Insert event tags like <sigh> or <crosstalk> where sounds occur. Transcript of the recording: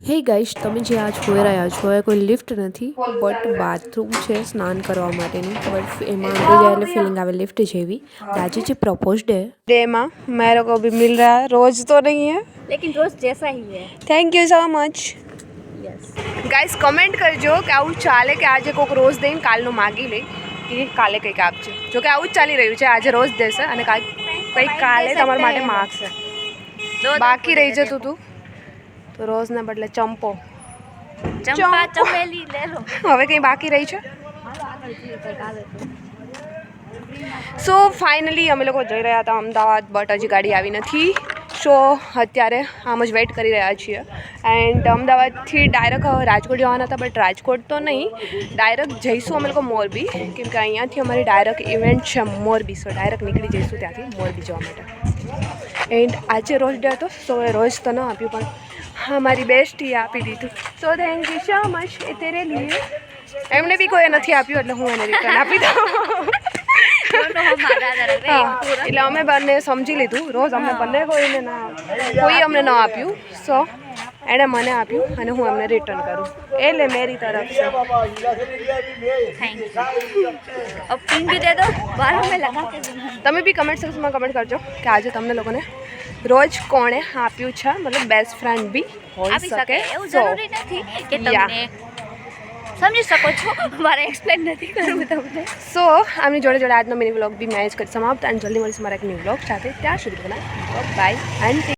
હે ગાઈશ તમે જે આજ જોઈ રહ્યા છો એ કોઈ લિફ્ટ નથી બટ બાથરૂમ છે સ્નાન કરવા માટેની બટ એમાં અંદર જાય ફિલિંગ આવે લિફ્ટ જેવી આજે જે પ્રપોઝ ડે ડેમાં મેરે કો ભી મિલ રહા રોજ તો નહીં હે. લેકિન રોજ જૈસા હી હે. Thank you so much guys comment કરજો કે આવું ચાલે કે આજે કોઈક રોજ દઈને કાલનું માગી લે કે કાલે કંઈક આપજે. જો કે આવું જ ચાલી રહ્યું છે આજે રોજ દેશે અને કાંઈક કંઈક કાલે તમારા માટે માગશે. બાકી રહી જતું તું. તો રોઝના બદલે ચંપો. ચંપા ચમેલી હવે કંઈ બાકી રહી છે? સો ફાઇનલી અમે લોકો જઈ રહ્યા હતા અમદાવાદ બટ હજી ગાડી આવી નથી. સો અત્યારે આમ જ વેઇટ કરી રહ્યા છીએ. એન્ડ અમદાવાદથી ડાયરેક્ટ રાજકોટ જવાના હતા બટ રાજકોટ તો નહીં. ડાયરેક્ટ જઈશું અમે લોકો મોરબી કેમ કે અહીંયાથી અમારી ડાયરેક્ટ ઇવેન્ટ છે મોરબી. સો ડાયરેક્ટ નીકળી જઈશું ત્યાંથી મોરબી જવા માટે. એન્ડ આજે રોજ ડે હતો સો એ રોજ તો ન આપ્યું પણ હા મારી બેસ્ટી આપી દીધું. So thank you so much એ તેરે લીએ એમને બી કોઈ નથી આપ્યું એટલે હું એને રિટર્ન આપી દઉં. <laughs> એટલે અમે બંને સમજી લીધું. રોજ અમને બંને કોઈને ના કોઈ અમને ન આપ્યું. સો એણે મને આપ્યું અને હું એમને રિટર્ન કરું. એટલે મેરી તરફ છે. તમે બી કમેન્ટ સેક્શનમાં કમેન્ટ કરજો કે આજે તમને લોકોને રોજ કોણે આપ્યું છે? મતલબ બેસ્ટ ફ્રેન્ડ બી હોઈ શકે. એવું જરૂરી સમજી શકો છો. મારે એક્સપ્લેન નથી કરવું તમને. સો આમની જોડે જોડે આજનો મિની વ્લોગ બી મેનેજ કરી સમાપ્ત. અને જલ્દી મળીશું મારા એક ન્યૂ વ્લોગ સાથે. ત્યાં સુધી બધા બાય એન્ડ